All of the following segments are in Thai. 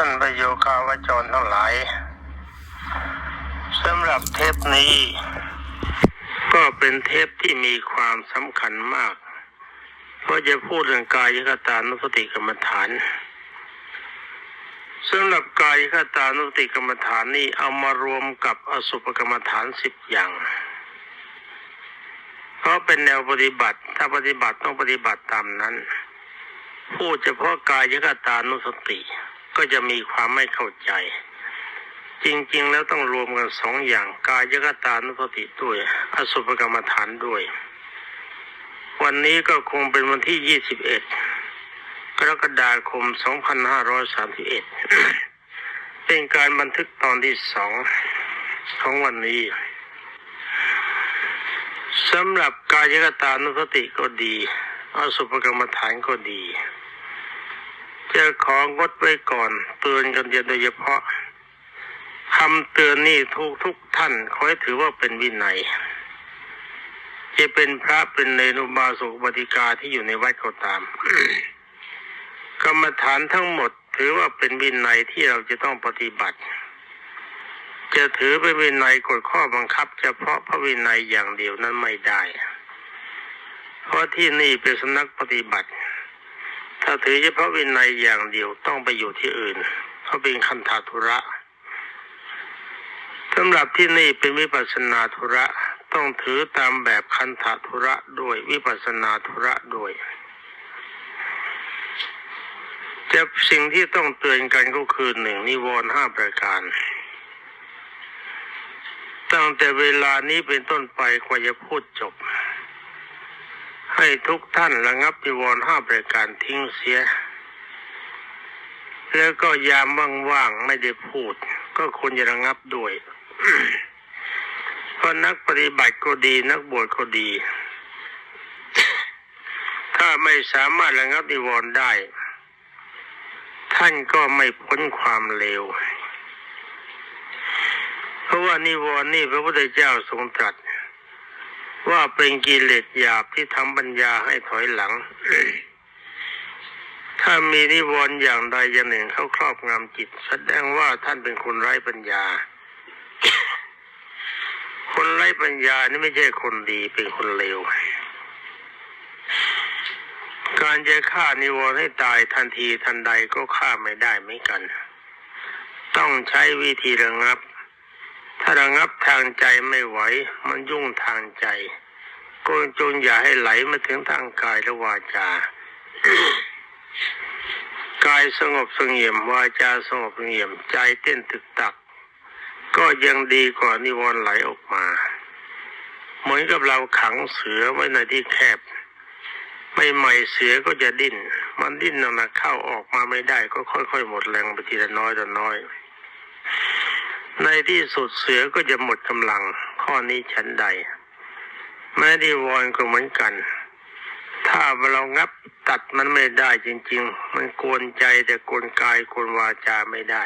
ท่านประโยคาวจรทั้งหลายสำหรับเทปนี้ ก็เป็นเทปที่มีความสำคัญมาก เพราะจะพูดเรื่องกายคตานุสติกรรมฐานสำหรับกายคตานุสติกรรมฐานนี่เอามารวมกับอสุภกรรมฐานสิบอย่างเพราะเป็นแนวปฏิบัติ ถ้าปฏิบัติต้องปฏิบัติตามนั้น พูดเฉพาะกายคตานุสติ ก็จะมีความไม่เข้าใจ จริง ๆ แล้วต้องรวมกันสองอย่างกายคตานุสติด้วย อสุภกรรมฐานด้วย วันนี้ก็คงเป็นวันที่ 21 กรกฎาคม 2531 เป็นการบันทึกตอนที่สองของวันนี้สำหรับกายคตานุสติก็ดีอสุภกรรมฐานก็ดี จะของงดไว้ก่อนเตือนกันโดยเฉพาะคำเตือนนี่ทุกทุกท่านขอให้ถือว่าเป็นวินัยจะเป็นพระเป็นเนรุบาสุปฏิกาที่อยู่ในวัดก็ตาม กรรมฐานทั้งหมด ถือว่าเป็นวินัยที่เราจะต้องปฏิบัติ จะถือเป็นวินัยกฎข้อบังคับ เฉพาะพระวินัยอย่างเดียวนั้นไม่ได้ เพราะที่นี่เป็นสำนักปฏิบัติ ถ้าถือเฉพาะวินัยอย่างเดียวต้องไปอยู่ที่อื่น เพราะเป็นคันธาธุระสำหรับที่นี่เป็นวิปัสนาธุระต้องถือตามแบบคันธาธุระด้วยวิปัสสนาธุระด้วยจะสิ่งที่ต้องเตือนกันก็คือหนึ่งนิวรณ์ห้าประการ ตั้งแต่เวลานี้เป็นต้นไปกว่าจะพูดจบ ให้ทุกท่านระงับนิวรณ์ห้าประการทิ้งเสีย แล้วก็ยามว่างๆไม่ได้พูด ก็ควรจะระงับด้วยเพราะนักปฏิบัติก็ดีนักบวชก็ดี ถ้าไม่สามารถระงับนิวรณ์ได้ ท่านก็ไม่พ้นความเลวเพราะว่านิวรณ์นี่พระพุทธเจ้าทรงตรัส ว่าเป็นกิเลสหยาบที่ทำปัญญาให้ถอยหลัง ถ้ามีนิวรณ์อย่างใดอย่างหนึ่งเข้าครอบงำจิต แสดงว่าท่านเป็นคนไร้ปัญญา คนไร้ปัญญานี่ไม่ใช่คนดีเป็นคนเลว การจะฆ่านิวรณ์ให้ตายทันทีทันใดก็ฆ่าไม่ได้เหมือนกัน ต้องใช้วิธีระงับ ถ้าระงับทางใจไม่ไหว มันยุ่งทางใจก็จงอย่าให้ไหลมาถึงทางกายและวาจา กายสงบสงเงียมวาจาสงบสงเงียมใจเต้นตึกตัก ก็ยังดีกว่านิวรณ์ไหลออกมา เหมือนกับเราขังเสือไว้ในที่แคบไม่ใหม่เสือก็จะดิ้น มันดิ้นนักๆเข้าออกมาไม่ได้ ก็ค่อยๆหมดแรงไปทีละน้อยต่อน้อย ในที่สุดเสือก็จะหมดกำลัง ข้อนี้ฉันใด แม้ดีวรณ์ก็เหมือนกัน ถ้าเรางับตัดมันไม่ได้จริง ๆ มันกวนใจแต่กวนกายกวนวาจาไม่ได้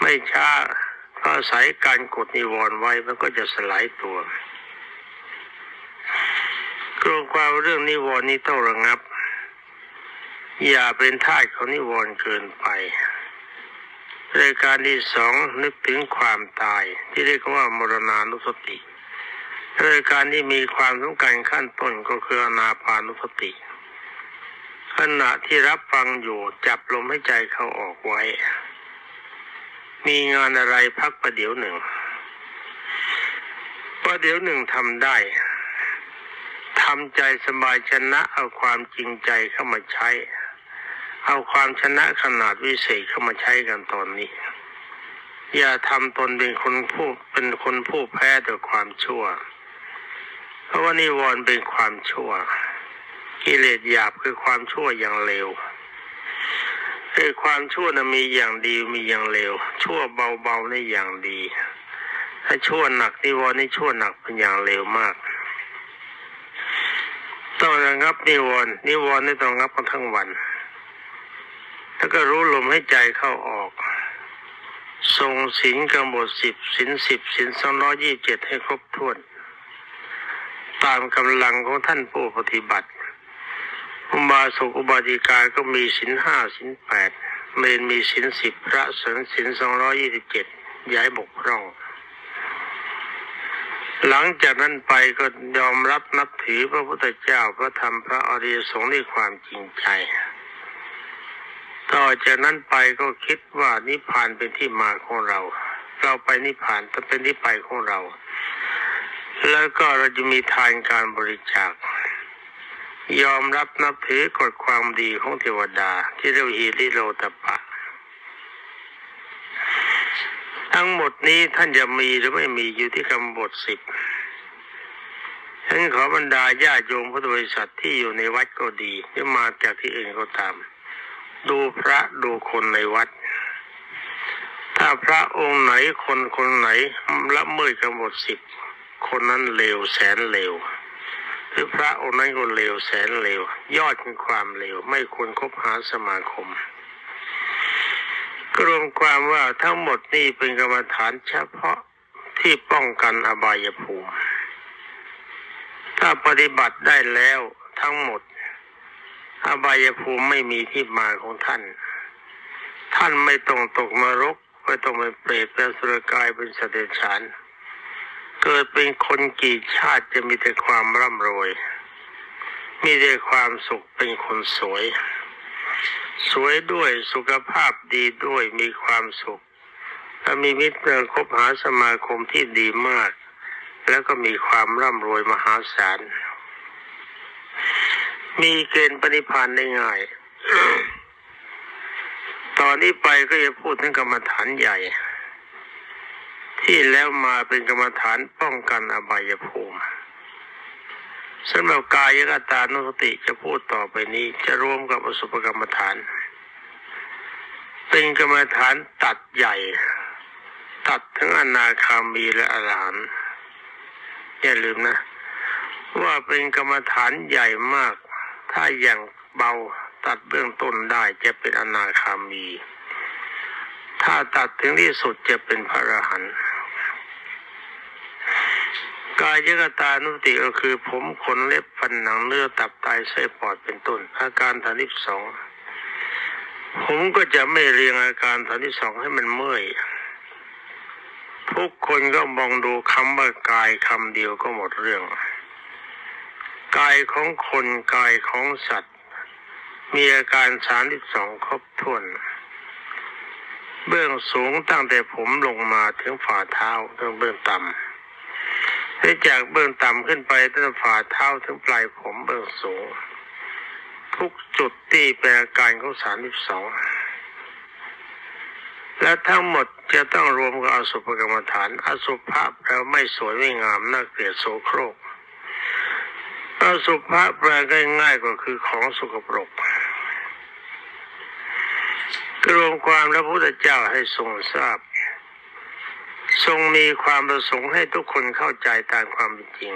ไม่ช้าเพราะอายการกดนิวรณ์ไว้มันก็จะสลายตัวกลัวความเรื่องนิวรณ์นี้ต้องระงับ อย่าเป็นทาของนิวรณ์เกินไป รายการที่สองนึกถึงความตาย ที่เรียกว่ามรณานุสติรายการที่มีความสำคัญขั้นต้นก็คืออนาปานุสติขณะที่รับฟังอยู่จับลมให้ใจเข้าออกไว้ มีงานอะไรพักประเดี๋ยวหนึ่งประเดี๋ยวหนึ่งทำได้ทำใจสบายชนะเอาความจริงใจเข้ามาใช้ เอาความชนะขนาดวิเศษเข้ามาใช้กันตอนนี้ อย่าทำตนเป็นคนผู้เป็นคนผู้แพ้ต่อความชั่ว เพราะว่านิวรณ์เป็นความชั่ว กิเลสหยาบคือความชั่วอย่างเลวคือความชั่วนะมีอย่างดีมีอย่างเลวชั่วเบาๆในอย่างดี ถ้าชั่วหนักนิวรณ์นี่ชั่วหนักเป็นอย่างเลวมากต้องระงับนิวรณ์นิวรณ์นี่ต้องระงับกันทั้งวัน แล้วก็รู้ลมให้ใจเข้าออก ทรงศีลกำหนดสิบศีลสิบศีลสองร้อยี่เจ็ดให้ครบถ้วน ตามกำลังของท่านผู้ปฏิบัติอุบาสกอุบาสิกาก็มีศีลห้าศีลแปดเมนมีศีลสิบพระสนศีลสองร้อยี่สิบเจ็ดย้ายบกพร่อง หลังจากนั้นไปก็ยอมรับนับถือพระพุทธเจ้าพระธรรมพระอริยสงฆ์ด้วยความจริงใจ ต่อจากนั้นไปก็คิดว่านิพพานเป็นที่มาของเรา เราไปนิพพานจะเป็นที่ไปของเรา แล้วก็เราจะมีทานการบริจาค ยอมรับนับถือกฎความดีของเทวดา ที่เรียกว่าฮีริโลตปะ ทั้งหมดนี้ท่านจะมีหรือไม่มีอยู่ที่คำบทสิบฉันขอบรรดาญาติโยมพุทธบริษัทที่อยู่ในวัดก็ดีหรือมาจากที่อื่นก็ตาม ดูพระดูคนในวัด ถ้าพระองค์ไหนคนคนไหนละเมิดคำบทสิบคนนั้นเลวแสนเลวหรือพระองค์นั้นก็เลวแสนเลว ยอดของความเลว ไม่ควรคบหาสมาคมก็รวมความว่าทั้งหมดนี่เป็นกรรมฐานเฉพาะที่ป้องกันอบายภูมิ ถ้าปฏิบัติได้แล้วทั้งหมด อบายภูมิไม่มีที่มาของท่าน ท่านไม่ต้องตกนรกไม่ต้องเป็นเปรตเป็นสุรกายเป็นสเดรัจฉานเกิดเป็นคนกี่ชาติจะมีแต่ความร่ำรวย มีแต่ความสุขเป็นคนสวย สวยด้วยสุขภาพดีด้วยมีความสุขและมีมิตรคบหาสมาคมที่ดีมาก แล้วก็มีความร่ำรวยมหาศาล มีเกณฑ์ปฏิพานได้ง่าย ตอนนี้ไปก็จะพูดถึงกรรมฐานใหญ่ ที่แล้วมาเป็นกรรมฐานป้องกันอบายภูมิสำหรับกายกตานุสติจะพูดต่อไปนี้จะรวมกับอสุภกรรมฐาน เป็นกรรมฐานตัดใหญ่ ตัดทั้งอนาคามีและอรหันต์อย่าลืมนะ ว่าเป็นกรรมฐานใหญ่มาก ถ้าอย่างเบาตัดเบื้องต้นได้จะเป็นอนาคามี ถ้าตัดถึงที่สุดจะเป็นพระอรหันต์กายยกตานุติก็คือผมขนเล็บฟันหนังเนื้อตับไตไส้ปอดเป็นต้น อาการฐานที่สองผมก็จะไม่เรียงอาการฐานที่สองให้มันเมื่อยทุกคนก็มองดูคำว่ากายคำเดียวก็หมดเรื่องายของคนกายของสัตว์ มีอาการสามที่สองครบถ้วน เบื้องสูงตั้งแต่ผมลงมาถึงฝ่าเท้าถึงเบื้องต่ำและจากเบื้องต่ำขึ้นไปตั้งแต่ฝ่าเท้าถึงปลายผมเบื้องสูง ทุกจุดที่เป็นอาการของสามที่สองและทั้งหมดจะต้องรวมกับอสุภกรรมฐาน อสุภะแปลว่าไม่สวยไม่งามน่าเกลียดโสโครก อสุภะแปลง่ายๆก็คือของสกปรกรวมความแล้วพระพุทธเจ้าให้ทรงทราบ ทรงมีความประสงค์ให้ทุกคนเข้าใจตามความเป็นจริง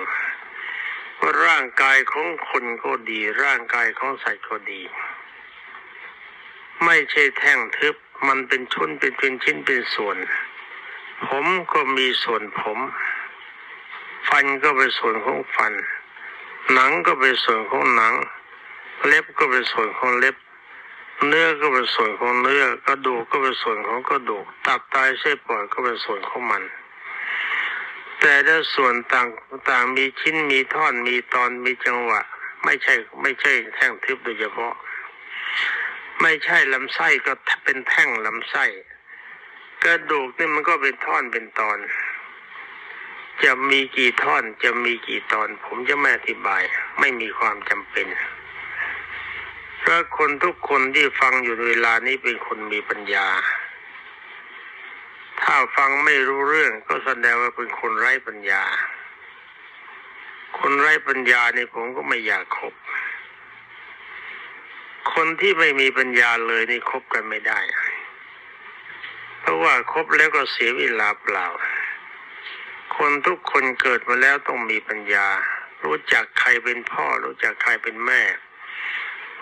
ว่าร่างกายของคนก็ดี ร่างกายของสัตว์ก็ดี ไม่ใช่แท่งทึบมันเป็นชุนเป็นเป็นชิ้นเป็นส่วน ผมก็มีส่วนผม ฟันก็เป็นส่วนของฟัน หนังก็เป็นส่วนของหนัง เล็บก็เป็นส่วนของเล็บ เนื้อก็เป็นส่วนของเนื้อกระดูกก็เป็นส่วนของกระดูก ตับไตไส้ปอดก็เป็นส่วนของมัน แต่ถ้าส่วนต่างต่างมีชิ้นมีท่อนมีตอนมีจังหวะ ไม่ใช่ไม่ใช่แท่งทึบโดยเฉพาะ ไม่ใช่ลำไส้ก็เป็นแท่งลำไส้ กระดูกนี่มันก็เป็นท่อนเป็นตอน จะมีกี่ท่อนจะมีกี่ตอน ผมจะไม่อธิบาย ไม่มีความจำเป็นเพราะคนทุกคนที่ฟังอยู่ในเวลานี้เป็นคนมีปัญญา ถ้าฟังไม่รู้เรื่องก็แสดงว่าเป็นคนไร้ปัญญา คนไร้ปัญญาในผมก็ไม่อยากคบ คนที่ไม่มีปัญญาเลยนี่คบกันไม่ได้ เพราะว่าคบแล้วก็เสียเวลาเปล่า คนทุกคนเกิดมาแล้วต้องมีปัญญา รู้จักใครเป็นพ่อ รู้จักใครเป็นแม่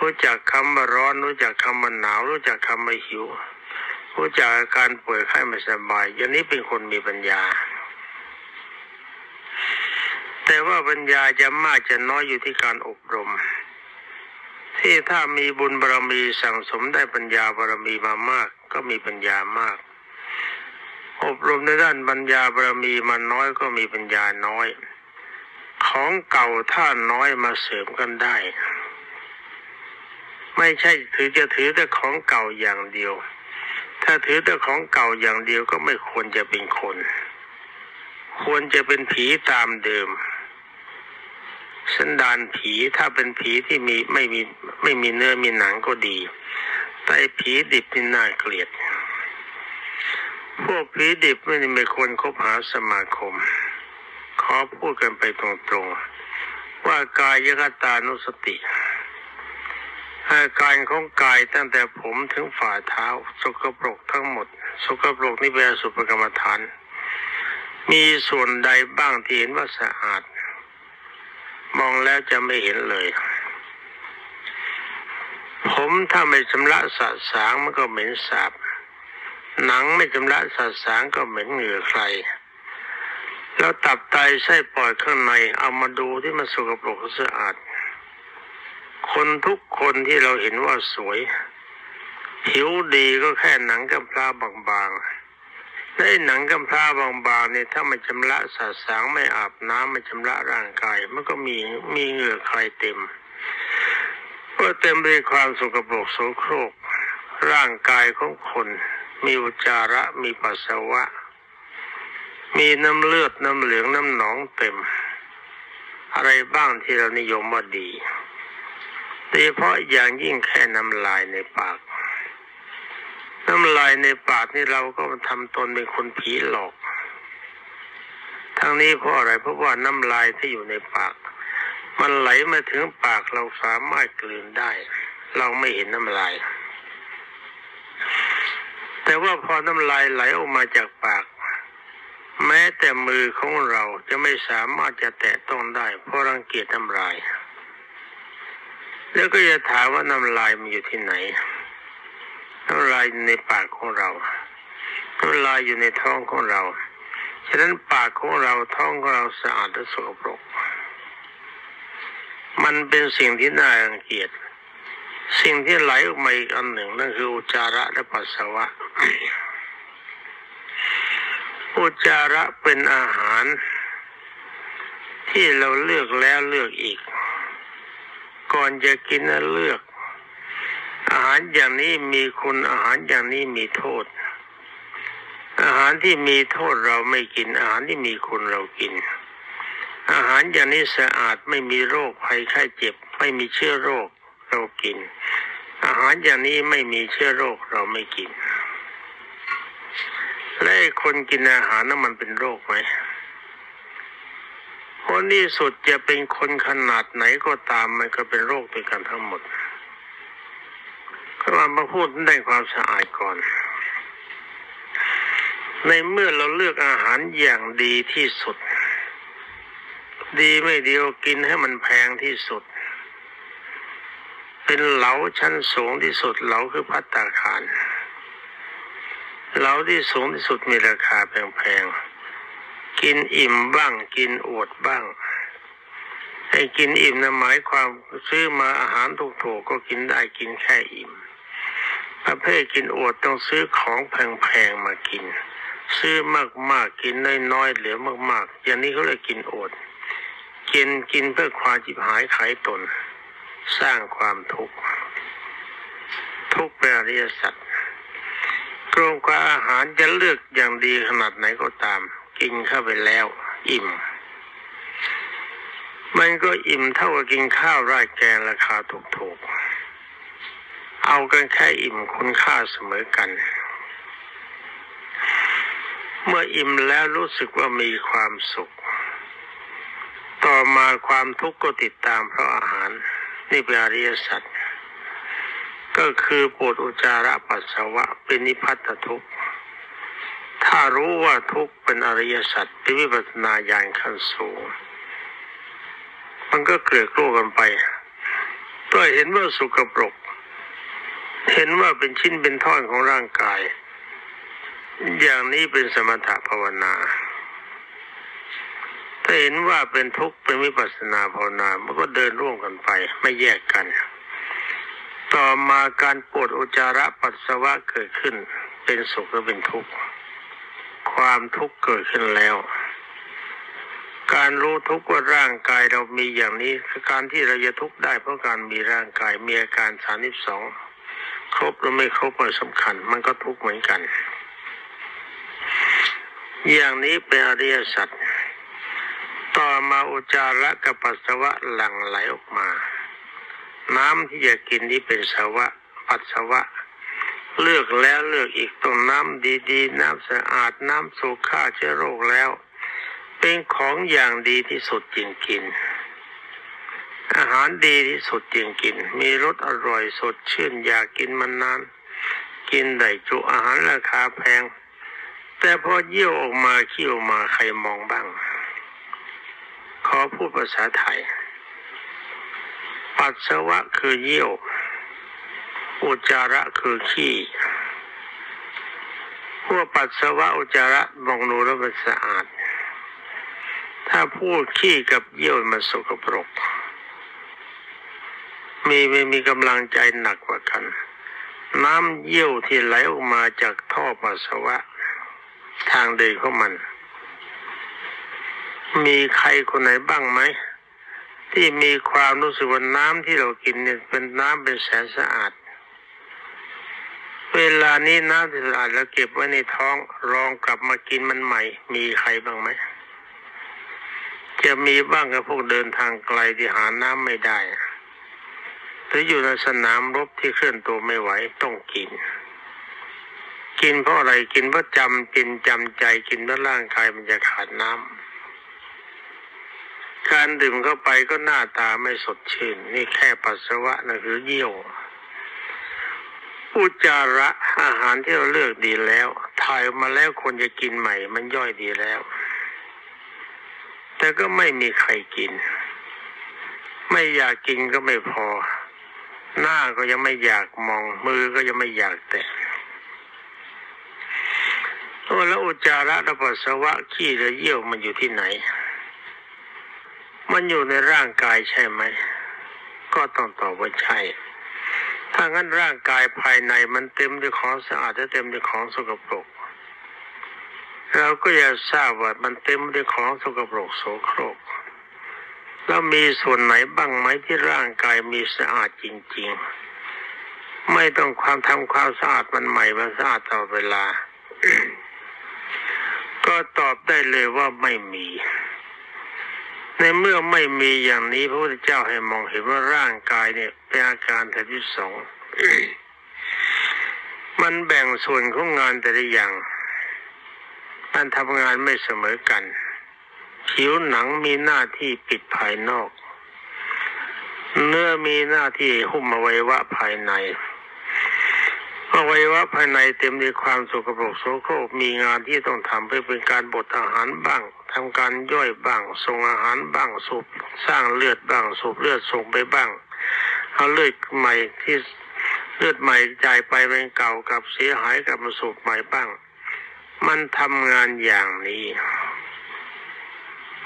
รู้จักคำว่าร้อน รู้จักคำว่าหนาว รู้จักคำว่าหิว รู้จักอาการป่วยไข้ไม่สบายอย่างนี้เป็นคนมีปัญญา แต่ว่าปัญญาจะมากจะน้อยอยู่ที่การอบรมทที่ถ้ามีบุญบารมีสั่งสมได้ปัญญาบารมีมามาก ก็มีปัญญามาก อบรมในด้านปัญญาบารมีมันน้อยก็มีปัญญาน้อย ของเก่าถ้าน้อยมาเสริมกันได้ ไม่ใช่ถือจะถือแต่ของเก่าอย่างเดียว ถ้าถือแต่ของเก่าอย่างเดียวก็ไม่ควรจะเป็นคน ควรจะเป็นผีตามเดิมสันดานผีถ้าเป็นผีที่มีไม่มีไม่มีเนื้อมีหนังก็ดี แต่ไอ้ผีดิบนี่น่าเกลียด พวกผีดิบไม่ได้ควรคบหาสมาคม ขอพูดกันไปตรงๆ ว่ากายยคตานุสติอาการของกายตั้งแต่ผมถึงฝ่าเท้า สกปรกทั้งหมด สกปรกนี่เป็นสุภกรรมฐาน มีส่วนใดบ้างที่เห็นว่าสะอาด มองแล้วจะไม่เห็นเลย ผมถ้าไม่ชำระสะสางมันก็เหม็นสาบ หนังไม่ชำระสะสางก็เหม็นเหงื่อใคร แล้วตับไตไส้ปอดข้างในเอามาดูที่มันสกปรกหรือสะอาด คนทุกคนที่เราเห็นว่าสวย ผิวดีก็แค่หนังกำพร้าบางๆและไอ้หนังกำพร้าบางๆเนี่ยถ้ามันชำระสะสางไม่อาบน้ำไม่ชำระร่างกาย มันก็มีมีเหงื่อใครเต็มก็เต็มไปด้วยความสกปรกโสโครกร่างกายของคน มีอุจจาระมีปัสสาวะ มีน้ำเลือดน้ำเหลืองน้ำหนองเต็ม อะไรบ้างที่เรานิยมว่าดีโดยเฉพาะอย่างยิ่งแค่น้ำลายในปาก น้ำลายในปากนี่เราก็ทำตนเป็นคนผีหลอก ทั้งนี้เพราะอะไรเพราะว่าน้ำลายที่อยู่ในปาก มันไหลมาถึงปากเราสามารถกลืนได้ เราไม่เห็นน้ำลาย แต่ว่าพอน้ำลายไหลออกมาจากปาก แม้แต่มือของเราจะไม่สามารถจะแตะต้องได้ เพราะรังเกียจน้ำลาย แล้วก็จะถามว่าน้ำลายมันอยู่ที่ไหน น้ำลายในปากของเรา น้ำลายอยู่ในท้องของเรา ฉะนั้นปากของเราท้องของเราสะอาดและสกปรก มันเป็นสิ่งที่น่ารังเกียจ สิ่งที่ไหลออกมาอีกอันหนึ่งนั่นคืออุจจาระและปัสสาวะ อุจจาระเป็นอาหาร ที่เราเลือกแล้วเลือกอีก ก่อนจะกินนะเลือก อาหารอย่างนี้มีคุณอาหารอย่างนี้มีโทษ อาหารที่มีโทษเราไม่กิน อาหารที่มีคุณเรากิน อาหารอย่างนี้สะอาดไม่มีโรคภัยไข้เจ็บ ไม่มีเชื้อโรค เรากิน อาหารอย่างนี้ไม่มีเชื้อโรคเราไม่กิน และคนกินอาหารนั้นมันเป็นโรคไหมคนที่สุดจะเป็นคนขนาดไหนก็ตามมันก็เป็นโรคด้วยกันทั้งหมดก็มามาพูดในความสะอาดก่อน ในเมื่อเราเลือกอาหารอย่างดีที่สุด ดีไม่ดีก็กินให้มันแพงที่สุด เป็นเหลาชั้นสูงที่สุดเหลาคือพัตตาคารเหลาที่สูงที่สุดมีราคาแพงๆ กินอิ่มบ้าง กินอวดบ้างให้กินอิ่มนะหมายความซื้อมาอาหารถูกๆก็กินได้กินแค่อิ่ม ประเภทกินอวดต้องซื้อของแพงๆมากิน ซื้อมากๆกินน้อยๆเหลือมากๆ อย่างนี้เขาเลยกินอวดกินกินเพื่อความจิบหายขายตน สร้างความทุกข์ทุกเป็นอริยสัจกรงกว่าอาหารจะเลือกอย่างดีขนาดไหนก็ตาม กินเข้าไปแล้ว อิ่ม มันก็อิ่มเท่ากับกินข้าวราดแกงราคาถูกๆ เอากันแค่อิ่มคุณค่าเสมอกัน เมื่ออิ่มแล้วรู้สึกว่ามีความสุข ต่อมาความทุกข์ก็ติดตามเพราะอาห นี่เป็นอริยสัจก็คือปวดอุจจาระปัสสาวะเป็นนิพพัตทุกข์ถ้ารู้ว่าทุกข์เป็นอริยสัจเป็นวิปัสนาญาณขั้นสูง มันก็เกลือกลัวกันไปก็เห็นว่าสุกปรก เห็นว่าเป็นชิ้นเป็นท่อนของร่างกาย อย่างนี้เป็นสมถะภาวนา ถ้าเห็นว่าเป็นทุกข์เป็นวิปัสสนาภาวนา มันก็เดินร่วมกันไป ไม่แยกกัน ต่อมาการปวดอุจจาระปัสสาวะเกิดขึ้น เป็นสุขหรือเป็นทุกข์ ความทุกข์เกิดขึ้นแล้ว การรู้ทุกข์ว่าร่างกายเรามีอย่างนี้คือการที่เราจะทุกข์ได้เพราะการมีร่างกายมีอาการสามสิบสองครบหรือไม่ครบมันสำคัญ มันก็ทุกข์เหมือนกัน อย่างนี้เป็นอริยสัจต่อ มาอุจาระกับปัสสาวะหลั่งไหลออกมา น้ำที่จะกินนี่เป็นสาวะปัสสาวะ เลือกแล้วเลือกอีกต้องน้ำดีๆ น้ำสะอาดน้ำสูฆ่าเชื้อโรคแล้ว เป็นของอย่างดีที่สุดจริงกิน อาหารดีที่สุดจริงกิน มีรสอร่อยสดชื่นอยากกินมันนาน กินได้จุอาหารราคาแพง แต่พอเยี่ยวออกมาเขี้ยวมาใครมองบ้าง ขอพูดภาษาไทย ปัสสาวะคือเยี่ยว อุจจาระคือขี้พวกปัสสาวะอุจจาระมองดูแล้วมันสะอาด ถ้าพูดขี้กับเยี่ยวมันสกปรก มีไม่มีกำลังใจหนักกว่ากัน น้ำเยี่ยวที่ไหลออกมาจากท่อปัสสาวะ ทางเดินของมัน มีใครคนไหนบ้างไหมที่มีความรู้สึกว่าน้ำที่เรากินเนี่ยเป็นน้ำเป็นแสนสะอาด เวลานี้น้ำที่สะอาดแล้วเก็บไว้ในท้องรองกลับมากินมันใหม่ มีใครบ้างไหมจะมีบ้างกับพวกเดินทางไกลที่หาน้ำไม่ได้หรืออยู่ในสนามรบที่เคลื่อนตัวไม่ไหวต้องกิน กินเพราะอะไรกินเพราะจำกินจำใจกินเพราะร่างกายมันจะขาดน้ำ การดื่มเข้าไปก็หน้าตาไม่สดชื่น นี่แค่ปัสสาวะนะคือเยี่ยวอุจจาระอาหารที่เราเลือกดีแล้ว ถ่ายมาแล้วคนจะกินใหม่ มันย่อยดีแล้ว แต่ก็ไม่มีใครกิน ไม่อยากกินก็ไม่พอ หน้าก็ยังไม่อยากมอง มือก็ยังไม่อยากแตะแล้วอุจจาระและปัสสาวะขี้หรือเยี่ยวมันอยู่ที่ไหน มันอยู่ในร่างกายใช่ไหม ก็ต้องตอบว่าใช่ ถ้างั้นร่างกายภายในมันเต็มด้วยของสะอาดและเต็มด้วยของสกปรก เราก็อยากทราบว่ามันเต็มด้วยของสกปรกโสโครก แล้วมีส่วนไหนบ้างไหมที่ร่างกายมีสะอาดจริง ๆ ไม่ต้องความทำความสะอาดมันใหม่มันสะอาดตลอดเวลา ก็ตอบได้เลยว่าไม่มี ในเมื่อไม่มีอย่างนี้พระพุทธเจ้าให้มองเห็นว่าร่างกายเนี่ยเป็นอาการแต่ที่สองมันแบ่งส่วนของงานแต่ละอย่าง มันทำงานไม่เสมอกัน ผิวหนังมีหน้าที่ปิดภายนอก เนื้อมีหน้าที่หุ้มอวัยวะภายใน อวัยวะภายในเต็มด้วยความสกปรกโสโครกมีงานที่ต้องทำเพื่อเป็นการบดอาหารบ้างทำการย่อยบ้างส่งอาหารบ้างสูบสร้างเลือดบ้างสูบเลือดส่งไปบ้างเอาเลือดใหม่ที่เลือดใหม่จ่ายไปเป็นเก่ากับเสียหายกับมาสูบใหม่บ้าง มันทำงานอย่างนี้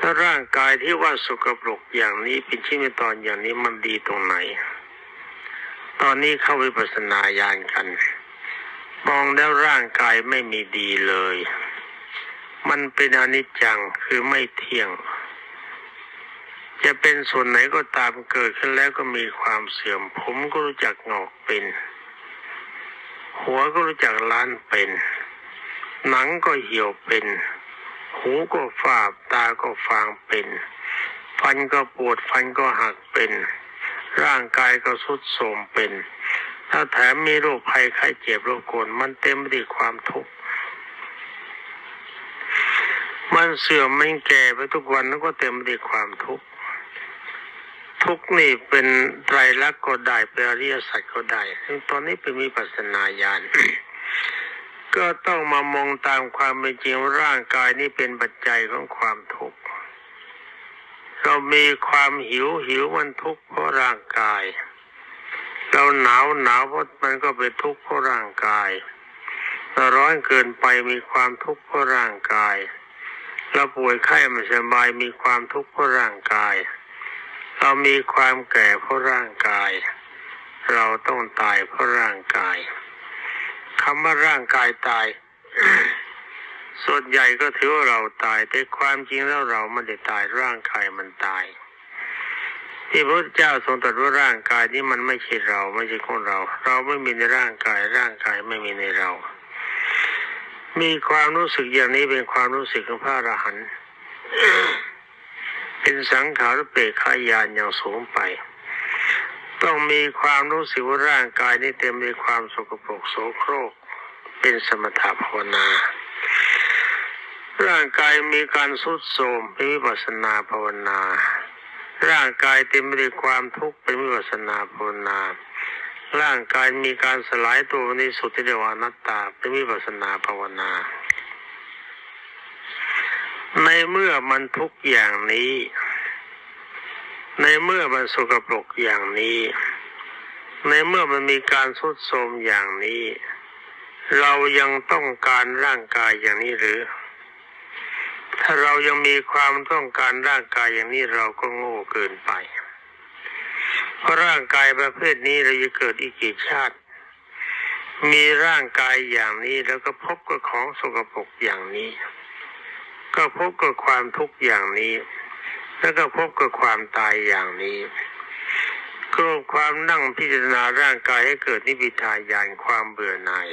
ถ้าร่างกายที่ว่าสกปรกอย่างนี้เป็นชิ้นเป็นตอนอย่างนี้มันดีตรงไหน ตอนนี้เข้าวิปัสสนาญาณกัน มองแล้วร่างกายไม่มีดีเลย มันเป็นอนิจจังคือไม่เที่ยง จะเป็นส่วนไหนก็ตามเกิดขึ้นแล้วก็มีความเสื่อม ผมก็รู้จักงอกเป็น หัวก็รู้จักล้านเป็น หนังก็เหี่ยวเป็น หูก็ฝาบตาก็ฟางเป็น ฟันก็ปวดฟันก็หักเป็น ร่างกายก็ทรุดโทรมเป็น ถ้าแถมมีโรคภัยไข้เจ็บโรคโกรมันเต็มไปด้วยความทุกข์มันเสื่อมมันแก่ไปทุกวันแล้วก็เต็มไปด้วยความทุกข์ทุกข์นี่เป็นไตรลักษณ์ก็ได้เป็นอริยสัจก็ได้ซึ่งตอนนี้เป็นมีปัสนาญาณก็ต้องมามองตามความเป็นจริงร่างกายนี้เป็นปัจจัยของความทุกข์เรามีความหิวหิวมันทุกข์เพราะร่างกาย เราหนาวหนาวเพราะมันก็เป็นทุกข์เพราะร่างกายเราร้อนเกินไปมีความทุกข์เพราะร่างกายเราป่วยไข้ไม่สบายมีความทุกข์เพราะร่างกาย เรามีความแก่เพราะร่างกาย เราต้องตายเพราะร่างกายคำว่าร่างกายตาย ส่วนใหญ่ก็ถือว่าเราตายแต่ความจริงแล้วเราไม่ได้ตายร่างกายมันตาย ที่พระเจ้าทรงตรัสว่าร่างกายนี้มันไม่ใช่เรา ไม่ใช่ของเรา เราไม่มีในร่างกาย ร่างกายไม่มีในเรา มีความรู้สึกอย่างนี้เป็นความรู้สึกของพระอรหันต์เป็นสังขารเปรกขายานอย่างสูงไป ต้องมีความรู้สึกว่าร่างกายนี้เต็มด้วยความสกปรกโสโครก เป็นสมถะภาวนา ร่างกายมีการสุดโทรมเป็นวิปัสนาภาวนา ร่างกายเต็มไปด้วยความทุกข์เป็นวิปัสนาภาวนา ร่างกายมีการสลายตัวในสุดที่เรียกว่านัตตาเป็นวิปัสนาภาวนา ในเมื่อมันทุกอย่างนี้ ในเมื่อมันสกปรกอย่างนี้ ในเมื่อมันมีการสุดโทรมอย่างนี้ เรายังต้องการร่างกายอย่างนี้หรือ ถ้าเรายังมีความต้องการร่างกายอย่างนี้เราก็โง่เกินไป เพราะร่างกายประเภทนี้เราจะเกิดอีกกี่ชาติ มีร่างกายอย่างนี้แล้วก็พบกับของสกปรกอย่างนี้ ก็พบกับความทุกข์อย่างนี้ แล้วก็พบกับความตายอย่างนี้กรวความนั่งพิจารณาร่างกายให้เกิดนิพพิทายานความเบื่อหน่าย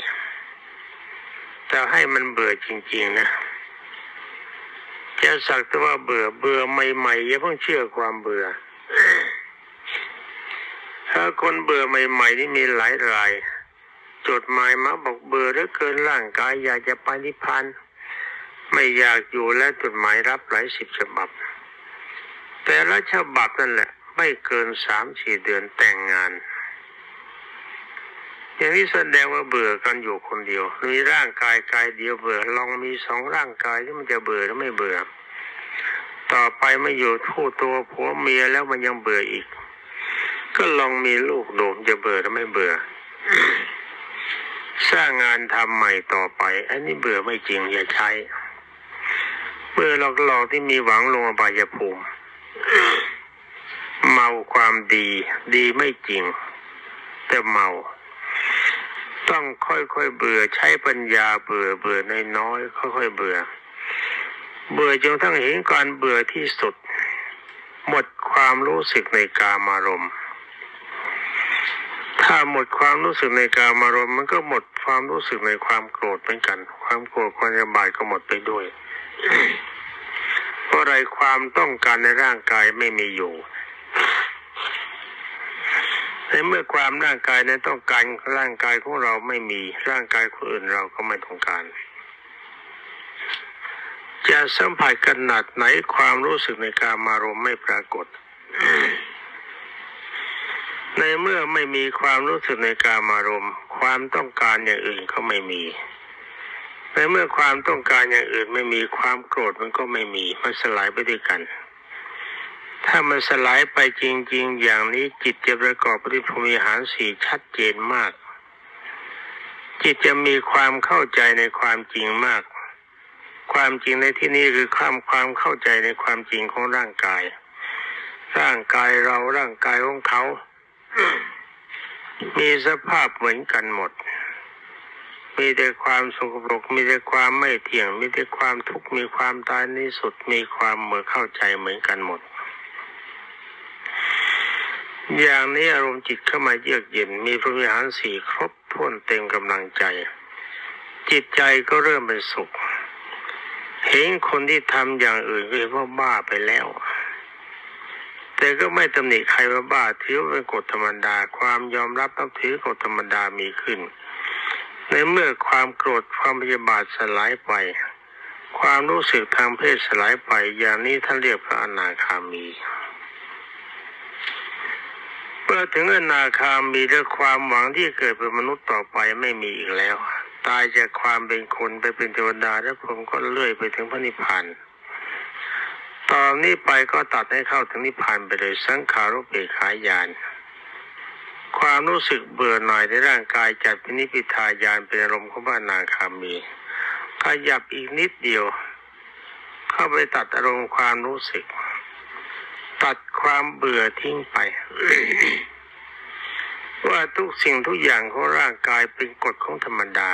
แต่ให้มันเบื่อจริง ๆ นะ จะสักแต่ว่าเบื่อเบื่อใหม่ๆอย่าเพิ่งเชื่อความเบื่อถ้าคนเบื่อใหม่ ๆ นี่มีหลายราย จดหมายมาบอกเบื่อเหลือเกินร่างกายอยากจะไปนิพพานไม่อยากอยู่และจดหมายรับหลายสิบฉบับ แต่ละฉบับนั่นแหละ ไม่เกินสามสี่เดือนแต่งงาน อย่างนี้แสดงว่าเบื่อกันอยู่คนเดียว มีร่างกายกายเดียวเบื่อ ลองมีสองร่างกายที่มันจะเบื่อหรือไม่เบื่อ ต่อไปไม่อยู่ทู่ตัวผัวเมียแล้วมันยังเบื่ออีก ก็ลองมีลูกดูจะเบื่อหรือไม่เบื่อ สร้างงานทำใหม่ต่อไป อันนี้เบื่อไม่จริงอย่าใช้เบื่อหลอกๆที่มีหวังลงอบายภูมิเมาความดี ดีไม่จริง แต่เมา ต้องค่อยๆเบื่อใช้ปัญญาเบื่อเบื่อน้อยๆค่อยๆเบื่อ เบื่อจนทั้งเห็นการเบื่อที่สุด หมดความรู้สึกในกามารมณ์ถ้าหมดความรู้สึกในกามารมณ์มันก็หมดความรู้สึกในความโกรธเหมือนกัน ความโกรธความยาบายก็หมดไปด้วยเพราะอะไรความต้องการในร่างกายไม่มีอยู่ ในเมื่อความร่างกายนั้นต้องการร่างกายของเราไม่มีร่างกายคนอื่นเราก็ไม่ต้องการ จะสัมผัสขนาดไหนความรู้สึกในการมารมไม่ปรากฏ ในเมื่อไม่มีความรู้สึกในการมารมความต้องการอย่างอื่นก็ไม่มีในเมื่อความต้องการอย่างอื่นไม่มีความโกรธมันก็ไม่มีมันสลายไปด้วยกัน ถ้ามันสลายไปจริง ๆ อย่างนี้จิตจะประกอบปฏิภูมีหารสี่ชัดเจนมาก จิตจะมีความเข้าใจในความจริงมาก ความจริงในที่นี้คือความความเข้าใจในความจริงของร่างกาย ร่างกายเราร่างกายของเขา มีสภาพเหมือนกันหมด มีแต่ความสกปรกมีแต่ความไม่เที่ยง มีแต่ความทุกข์มีความตายในสุดมีความเหมือเข้าใจเหมือนกันหมด อย่างนี้อารมณ์จิตเข้ามาเยือกเย็นมีพระวิหารสี่ครบถ้วนเต็มกำลังใจ จิตใจก็เริ่มเป็นสุข เห็นคนที่ทำอย่างอื่นก็เห็นว่าบ้าไปแล้ว แต่ก็ไม่ตำหนิใครว่าบ้าถือเป็นกฎธรรมดา ความยอมรับนับถือกฎธรรมดามีขึ้น ในเมื่อความโกรธความพยาบาทสลายไป ความรู้สึกทางเพศสลายไปอย่างนี้ท่านเรียกพระอนาคามี มื่อถึงอนาคามีและความหวังที่เกิดเป็นมนุษย์ต่อไปไม่มีอีกแล้ว ตายจากความเป็นคนไปเป็นเทวดาแล้วผมก็เลื่อยไปถึงพระนิพพานตอนนี้ไปก็ตัดให้เข้าถึงนิพพานไปเลยสังขารุปเปขายาน ความรู้สึกเบื่อหน่ายในร่างกายจัดเป็นนิพพิทายานเป็นอารมณ์ของพระอนาคามีขยับอีกนิดเดียว เข้าไปตัดอารมณ์ความรู้สึก ตัดความเบื่อทิ้งไป ว่าทุกสิ่งทุกอย่างของร่างกายเป็นกฎของธรรมดา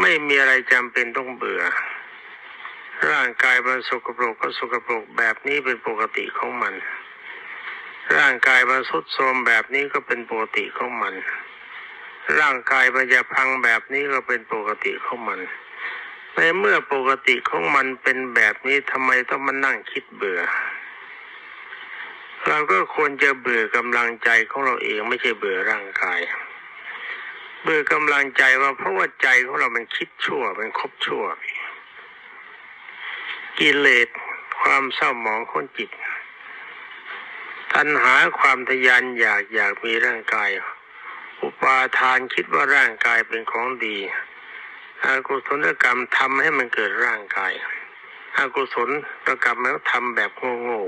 ไม่มีอะไรจำเป็นต้องเบื่อ ร่างกายมันสกปรกก็สกปรกแบบนี้เป็นปกติของมัน ร่างกายมันทรุดโทรมแบบนี้ก็เป็นปกติของมัน ร่างกายมันจะพังแบบนี้ก็เป็นปกติของมัน ในเมื่อปกติของมันเป็นแบบนี้ทำไมต้องมานั่งคิดเบื่อ เราก็ควรจะเบื่อกำลังใจของเราเองไม่ใช่เบื่อร่างกาย เบื่อกำลังใจว่าเพราะว่าใจของเรามันคิดชั่วมันคบชั่ว กิเลสความเศร้าหมองของจิต ตัณหาความทะยานอยากอยากมีร่างกาย อุปาทานคิดว่าร่างกายเป็นของดี อากุศลกรรมทำให้มันเกิดร่างกายอากุศลกรรมมันก็ทำแบบโง่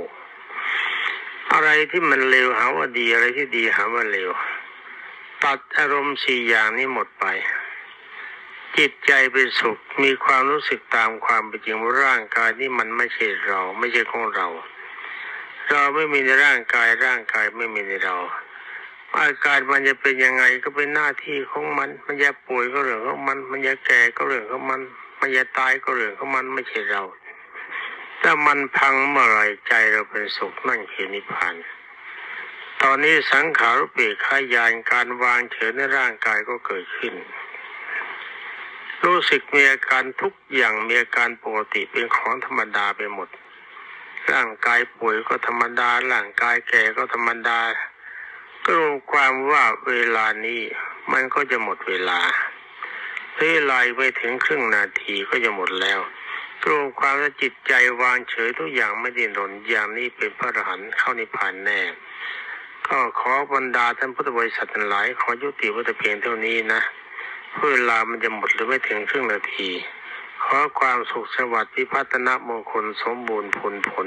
ๆอะไรที่มันเลวหาว่าดีอะไรที่ดีหาว่าเลวตัดอารมณ์สี่อย่างนี้หมดไป จิตใจเป็นสุขมีความรู้สึกตามความเป็นจริงว่าร่างกายนี่มันไม่ใช่เรา ไม่ใช่ของเรา เราไม่มีในร่างกายร่างกายไม่มีในเรา อาการมันจะเป็นยังไงก็เป็นหน้าที่ของมัน มันจะป่วยก็เรื่องของมัน มันจะแก่ก็เรื่องของมัน มันจะตายก็เรื่องของมันไม่ใช่เรา ถ้ามันพังเมื่อไรใจเราเป็นสุขนั่นคือนิพพานตอนนี้สังขารเปรกขายานการวางเฉยในร่างกายก็เกิดขึ้น รู้สึกมีอาการทุกอย่างมีอาการปกติเป็นของธรรมดาไปหมด ร่างกายป่วยก็ธรรมดา ร่างกายแก่ก็ธรรมดา รวมความว่าเวลานี้มันก็จะหมดเวลาเวลาไปถึงครึ่งนาทีก็จะหมดแล้วรวมความว่าจิตใจวางเฉยทุกอย่างไม่ดิ้นรนอย่างนี้เป็นพระอรหันต์เข้านิพพานแน่ ก็ขอบรรดาท่านพุทธบริษัททั้งหลาย ขอยุติวัตเพียงเท่านี้นะเพื่อเวลามันจะหมดหรือไม่ถึงครึ่งนาที ขอความสุขสวัสดิ์พิพัฒนมงคลสมบูรณ์ผลผล